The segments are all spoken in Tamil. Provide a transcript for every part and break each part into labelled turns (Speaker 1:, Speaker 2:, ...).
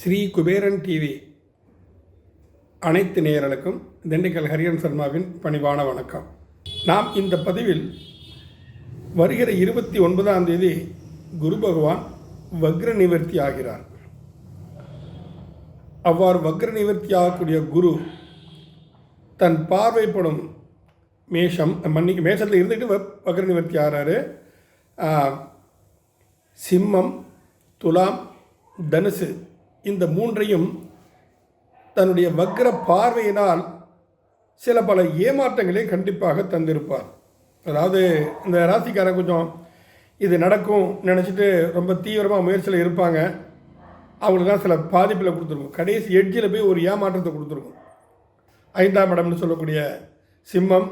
Speaker 1: ஸ்ரீ குபேரன் டிவி அனைத்து நேயர்களுக்கும் திண்டுக்கல் ஹரியன் சர்மாவின் பணிவான வணக்கம். நாம் இந்த பதிவில் வருகிற இருபத்தி ஒன்பதாம் தேதி குரு பகவான் வக்ர நிவர்த்தி ஆகிறார். அவ்வாறு வக்ர நிவர்த்தி ஆகக்கூடிய குரு தன் பார்வைப்படும் மேஷம் மன்னிக்கு மேஷத்தில் இருந்துக்கிட்டு வ- வக்ர நிவர்த்தி ஆகிறாரு சிம்மம் துலாம் தனுசு இந்த மூன்றையும் தன்னுடைய வக்ர பார்வையினால் சில பல ஏமாற்றங்களை கண்டிப்பாக தந்திருப்பார். அதாவது இந்த ராசிக்காரன் கொஞ்சம் இது நடக்கும் நினச்சிட்டு ரொம்ப தீவிரமாக முயற்சியில் இருப்பாங்க. அவங்களுக்குலாம் சில பாதிப்பில் கொடுத்துருக்கும். கடைசி எட்ஜில் போய் ஒரு ஏமாற்றத்தை கொடுத்துருக்கும். ஐந்தாம் இடம்னு சொல்லக்கூடிய சிம்மம்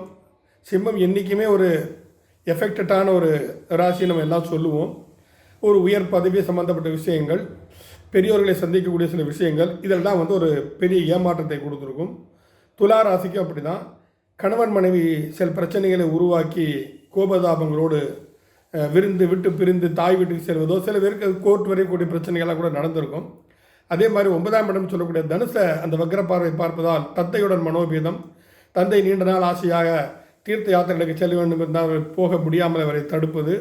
Speaker 1: சிம்மம் என்றைக்குமே ஒரு எஃபெக்டடான ஒரு ராசி நம்ம எல்லாம் சொல்லுவோம். ஒரு உயர் பதவி சம்மந்தப்பட்ட விஷயங்கள் பெரியோர்களை சந்திக்கக்கூடிய சில விஷயங்கள் இதெல்லாம் வந்து ஒரு பெரிய ஏமாற்றத்தை கொடுத்துருக்கும். துலா ராசிக்கும் அப்படி தான் கணவன் மனைவி சில பிரச்சனைகளை உருவாக்கி கோபதாபங்களோடு விருந்து விட்டு பிரிந்து தாய் வீட்டுக்கு செல்வதோ சில பேருக்கு கோர்ட் வரைக்கூடிய பிரச்சனைகள்லாம் கூட நடந்திருக்கும். அதே மாதிரி ஒன்பதாம் இடம் சொல்லக்கூடிய தனுசை அந்த வக்ர பார்வை பார்ப்பதால் தந்தையுடன் மனோபீதம் தந்தை நீண்ட நாள் ஆசையாக தீர்த்த யாத்திரைகளுக்கு செல்ல வேண்டும் என்றால் போக முடியாமல் அவரை தடுப்பது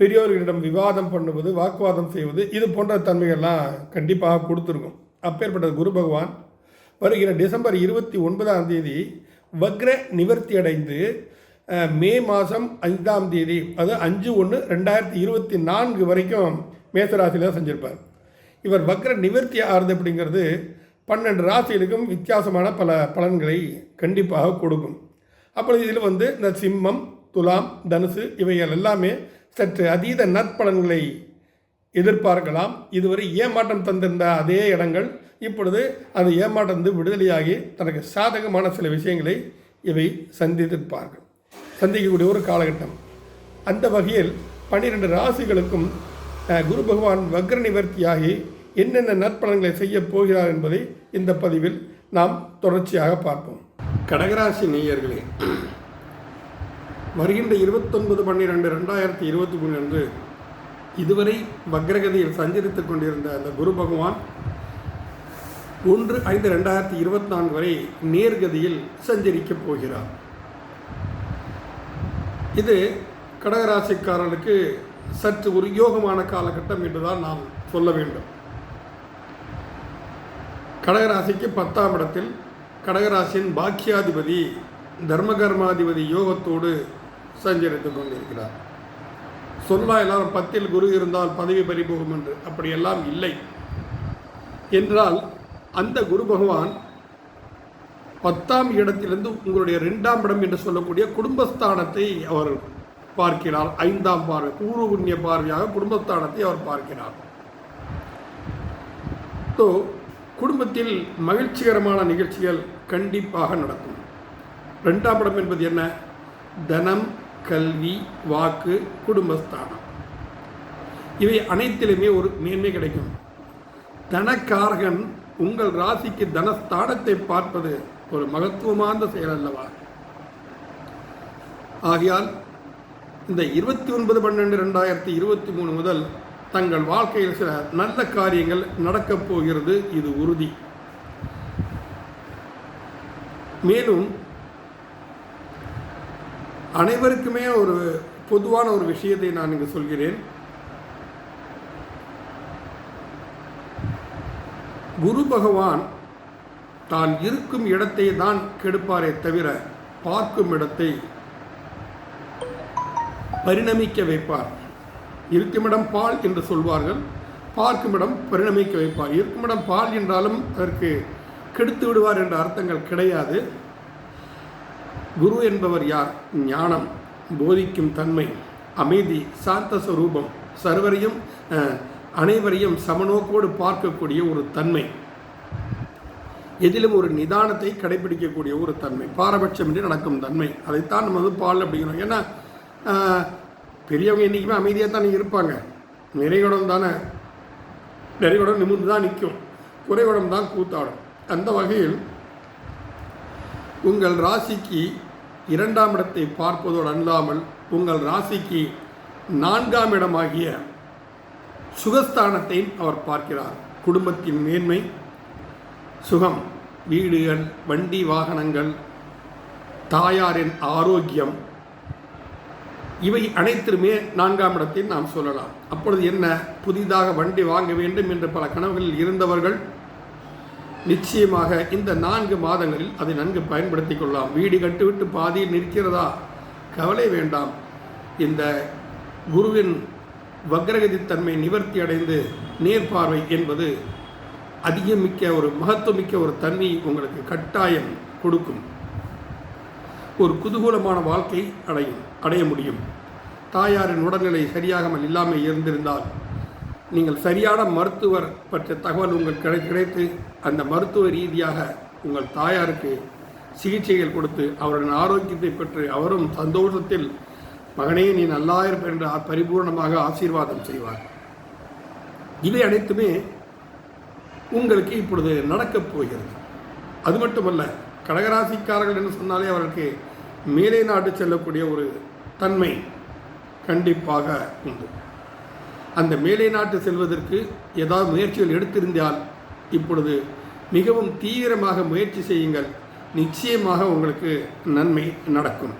Speaker 1: பெரியோர்களிடம் விவாதம் பண்ணுவது வாக்குவாதம் செய்வது இது போன்ற தன்மைகள்லாம் கண்டிப்பாக கொடுத்துருக்கும். அப்பேற்பட்ட குரு பகவான் வருகிற டிசம்பர் இருபத்தி ஒன்பதாம் தேதி வக்ர நிவர்த்தி அடைந்து மே மாதம் ஐந்தாம் தேதி அது அஞ்சு ஒன்று ரெண்டாயிரத்தி இருபத்தி நான்கு வரைக்கும் மேசராசியில் தான் செஞ்சுருப்பார். இவர் வக்ர நிவர்த்தி ஆறுது அப்படிங்கிறது பன்னெண்டு ராசிகளுக்கும் வித்தியாசமான பல பலன்களை கண்டிப்பாக கொடுக்கும். அப்பொழுது இதில் வந்து இந்த சிம்மம் துலாம் தனுசு இவைகள் எல்லாமே சற்று அதீத நற்பலன்களை எதிர்பார்க்கலாம். இதுவரை ஏமாற்றம் தந்திருந்த அதே இடங்கள் இப்பொழுது அந்த ஏமாற்றம் விடுதலையாகி தனக்கு சாதகமான சில விஷயங்களை இவை சந்தித்திருப்பார்கள். சந்திக்கக்கூடிய ஒரு காலகட்டம். அந்த வகையில் பன்னிரெண்டு ராசிகளுக்கும் குரு பகவான் வக்ர நிவர்த்தியாகி என்னென்ன நற்பலன்களை செய்யப் போகிறார் என்பதை இந்த பதிவில் நாம் தொடர்ச்சியாக பார்ப்போம். கடகராசி நேயர்களே வருகின்ற இருபத்தொன்பது பன்னிரெண்டு ரெண்டாயிரத்தி இருபத்தி மூணு அன்று இதுவரை வக்ரகதியில் சஞ்சரித்துக் கொண்டிருந்த அந்த குரு பகவான் ஒன்று ஐந்து ரெண்டாயிரத்தி இருபத்தி நான்கு வரை நேர்கதியில் சஞ்சரிக்கப் போகிறார். இது கடகராசிக்காரர்களுக்கு சற்று ஒரு யோகமான காலகட்டம் என்றுதான் நாம் சொல்ல வேண்டும். கடகராசிக்கு பத்தாம் இடத்தில் கடகராசியின் பாக்கியாதிபதி தர்மகர்மாதிபதி யோகத்தோடு சஞ்சரித்துக் கொண்டிருக்கிறார். சொல்லா எல்லாரும் பத்தில் குரு இருந்தால் பதவி பறிபோகும் என்று. அப்படியெல்லாம் இல்லை. என்றால் அந்த குரு பகவான் பத்தாம் இடத்திலிருந்து உங்களுடைய ரெண்டாம் இடம் என்று சொல்லக்கூடிய குடும்பஸ்தானத்தை அவர் பார்க்கிறார். ஐந்தாம் பார்வை பூர்வ புண்ணிய பார்வையாக குடும்பஸ்தானத்தை அவர் பார்க்கிறார். ஸோ குடும்பத்தில் மகிழ்ச்சிகரமான நிகழ்ச்சிகள் கண்டிப்பாக நடக்கும். ரெண்டாம் இடம் என்பது என்ன? தனம் கல்வி வாக்கு குடும்பஸ்தானம். இவை அனைத்திலுமே ஒரு மேன்மை கிடைக்கும். தனக்காரகன் உங்கள் ராசிக்கு தனஸ்தானத்தை பார்ப்பது ஒரு மகத்துவமான செயல் அல்லவா? ஆகையால் இந்த இருபத்தி ஒன்பது பன்னெண்டு ரெண்டாயிரத்தி இருபத்தி மூணு முதல் தங்கள் வாழ்க்கையில் சில நல்ல காரியங்கள் நடக்கப் போகிறது இது உறுதி. மேலும் அனைவருக்குமே ஒரு பொதுவான ஒரு விஷயத்தை நான் இங்கு சொல்கிறேன். குரு பகவான் தான் இருக்கும் இடத்தை தான் கெடுப்பாரே தவிர பார்க்கும் இடத்தை பரிணமிக்க வைப்பார். இருக்குமிடம் பால் என்று சொல்வார்கள். பார்க்குமிடம் பரிணமிக்க வைப்பார். இருக்குமிடம் பால் என்றாலும் அதற்கு கெடுத்து விடுவார் என்ற அர்த்தங்கள் கிடையாது. குரு என்பவர் யார்? ஞானம் போதிக்கும் தன்மை அமைதி சாந்த சுரூபம் சர்வரையும் அனைவரையும் சமநோக்கோடு பார்க்கக்கூடிய ஒரு தன்மை. எதிலும் ஒரு நிதானத்தை கடைபிடிக்கக்கூடிய ஒரு தன்மை. பாரபட்சமின்றி நடக்கும் தன்மை. அதைத்தான் நம்ம வந்து பால் அப்படிங்கிறோம். ஏன்னா பெரியவங்க என்றைக்குமே அமைதியாக தானே இருப்பாங்க. நிறைகுடம் தானே நிறைகுடம் நிமிர்ந்து தான் நிற்கும். குறைகுடம் தான் கூத்தாடும். அந்த வகையில் உங்கள் ராசிக்கு இரண்டாம் இடத்தை பார்ப்பதோடு அல்லாமல் உங்கள் ராசிக்கு நான்காம் இடமாகிய சுகஸ்தானத்தை அவர் பார்க்கிறார். குடும்பத்தின் மேன்மை சுகம் வீடுகள் வண்டி வாகனங்கள் தாயாரின் ஆரோக்கியம் இவை அனைத்திலுமே நான்காம் இடத்தை நாம் சொல்லலாம். அப்பொழுது என்ன? புதிதாக வண்டி வாங்க வேண்டும் என்று பல கனவுகளில் இருந்தவர்கள் நிச்சயமாக இந்த நான்கு மாதங்களில் அதை நன்கு பயன்படுத்திக் கொள்ளலாம். வீடு கட்டுவிட்டு பாதியில் நிற்கிறதா? கவலை வேண்டாம். இந்த குருவின் வக்ரகதித்தன்மை நிவர்த்தி அடைந்து நேர்பார்வை என்பது அதிகமிக்க ஒரு மகத்துவமிக்க ஒரு தன்மை உங்களுக்கு கட்டாயம் கொடுக்கும். ஒரு குதூகூலமான வாழ்க்கை அடையும் அடைய முடியும். தாயாரின் உடல்நிலை சரியாகாமல் இல்லாமல் இருந்திருந்தால் நீங்கள் சரியான மருத்துவர் பற்றிய தகவல் உங்கள் கிடை கிடைத்து அந்த மருத்துவ ரீதியாக உங்கள் தாயாருக்கு சிகிச்சைகள் கொடுத்து அவரின் ஆரோக்கியத்தை பெற்று அவரும் சந்தோஷத்தில் மகனே நீ நல்லா இருப்ப என்று பரிபூர்ணமாக ஆசீர்வாதம் செய்வார். இவை அனைத்துமே உங்களுக்கு இப்பொழுது நடக்கப் போகிறது. அது மட்டுமல்ல கடகராசிக்காரர்கள் என்று சொன்னாலே அவர்களுக்கு மேலே நாட்டு செல்லக்கூடிய ஒரு தன்மை கண்டிப்பாக உண்டு. அந்த மேலை நாட்டு செல்வதற்கு ஏதாவது முயற்சிகள் எடுத்திருந்தால் இப்பொழுது மிகவும் தீவிரமாக முயற்சி செய்யுங்கள். நிச்சயமாக உங்களுக்கு நன்மை நடக்கும்.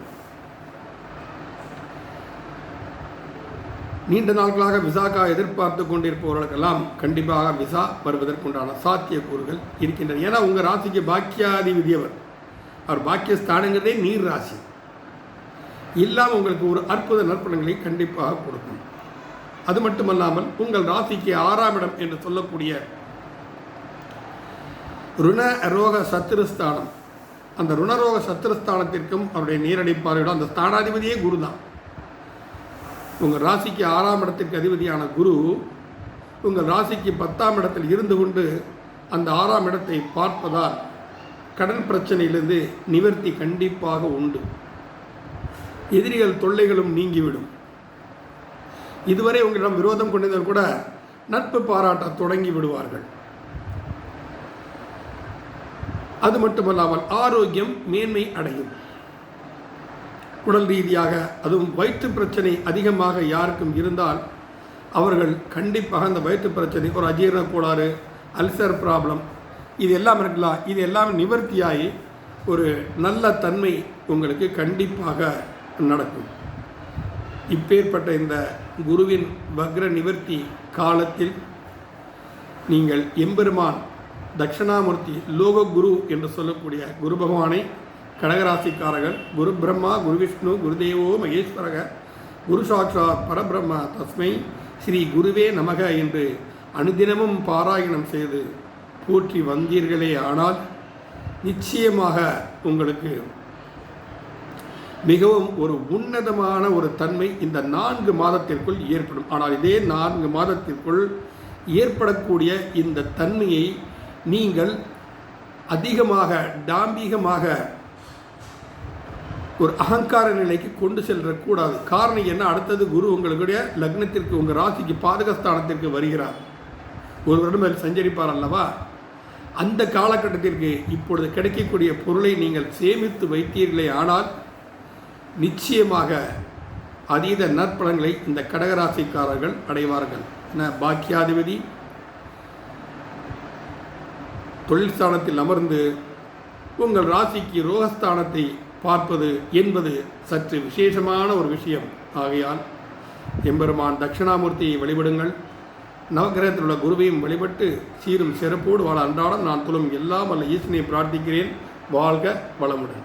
Speaker 1: நீண்ட நாட்களாக விசாக்காக எதிர்பார்த்து கொண்டிருப்பவர்களுக்கெல்லாம் கண்டிப்பாக விசா வருவதற்குண்டான சாத்தியக்கூறுகள் இருக்கின்றன. ஏன்னா உங்கள் ராசிக்கு பாக்கியாதிபதி அவர். அவர் பாக்கியஸ்தானங்கிறதே நீர் ராசி. இல்லாமல் உங்களுக்கு ஒரு அற்புத நற்பலன்களை கண்டிப்பாக கொடுக்கும். அது மட்டுமல்லாமல் உங்கள் ராசிக்கு ஆறாம் இடம் என்று சொல்லக்கூடிய ருண ரோக சத்திரஸ்தானம் அந்த ருணரோக சத்திருஸ்தானத்திற்கும் அவருடைய நேரடி பார்வையிடும் அந்த ஸ்தானாதிபதியே குரு தான். உங்கள் ராசிக்கு ஆறாம் இடத்திற்கு அதிபதியான குரு உங்கள் ராசிக்கு பத்தாம் இடத்தில் இருந்து கொண்டு அந்த ஆறாம் இடத்தை பார்ப்பதால் கடன் பிரச்சனையிலிருந்து நிவர்த்தி கண்டிப்பாக உண்டு. எதிரிகள் தொல்லைகளும் நீங்கிவிடும். இதுவரை உங்களிடம் விரோதம் கொண்டிருந்தால் கூட நட்பு பாராட்ட தொடங்கி விடுவார்கள். அது மட்டுமல்லாமல் ஆரோக்கியம் மேன்மை அடையும். உடல் ரீதியாக அதுவும் வயிற்று பிரச்சனை அதிகமாக யாருக்கும் இருந்தால் அவர்கள் கண்டிப்பாக அந்த வயிற்று பிரச்சனை ஒரு அஜீரண கோளாறு அல்சர் ப்ராப்ளம் இது எல்லாம் இருக்கலாம். இது எல்லாம் நிவர்த்தியாகி ஒரு நல்ல தன்மை உங்களுக்கு கண்டிப்பாக நடக்கும். இப்பேற்பட்ட இந்த குருவின் வக்ர நிவர்த்தி காலத்தில் நீங்கள் எம்பெருமான் தட்சிணாமூர்த்தி லோக குரு என்று சொல்லக்கூடிய குரு பகவானை கடகராசிக்காரர்கள் குரு பிரம்மா குரு விஷ்ணு குருதேவோ மகேஸ்வரக குரு சாட்சாத் பரபிரம்ம தஸ்மை ஸ்ரீ குருவே நமக என்று அனுதினமும் பாராயணம் செய்து போற்றி வந்தீர்களே ஆனால் நிச்சயமாக உங்களுக்கு மிகவும் ஒரு உன்னதமான ஒரு தன்மை இந்த நான்கு மாதத்திற்குள் ஏற்படும். ஆனால் இதே நான்கு மாதத்திற்குள் ஏற்படக்கூடிய இந்த தன்மையை நீங்கள் அதிகமாக டாம்பிகமாக ஒரு அகங்கார நிலைக்கு கொண்டு செல்லக்கூடாது. காரணம் என்ன? அடுத்தது குரு உங்களுடைய லக்னத்திற்கு உங்கள் ராசிக்கு பாதகஸ்தானத்திற்கு வருகிறார். ஒரு வருடம் சஞ்சரிப்பார் அல்லவா? அந்த காலகட்டத்திற்கு இப்பொழுது கிடைக்கக்கூடிய பொருளை நீங்கள் சேமித்து வைத்தீர்களே ஆனால் நிச்சயமாக அதீத நற்பலன்களை இந்த கடகராசிக்காரர்கள் அடைவார்கள். என பாக்கியாதிபதி? தொழில் ஸ்தானத்தில் அமர்ந்து உங்கள் ராசிக்கு ரோகஸ்தானத்தை பார்ப்பது என்பது சற்று விசேஷமான ஒரு விஷயம். ஆகையால் எம்பெருமான் தட்சிணாமூர்த்தியை வழிபடுங்கள். நவகிரகத்தில் உள்ள குருவையும் வழிபட்டு சீரும் சிறப்போடு வாழ அன்றாடம் நான் துளும் எல்லாம் அல்ல ஈசனை பிரார்த்திக்கிறேன். வாழ்க வளமுடன்.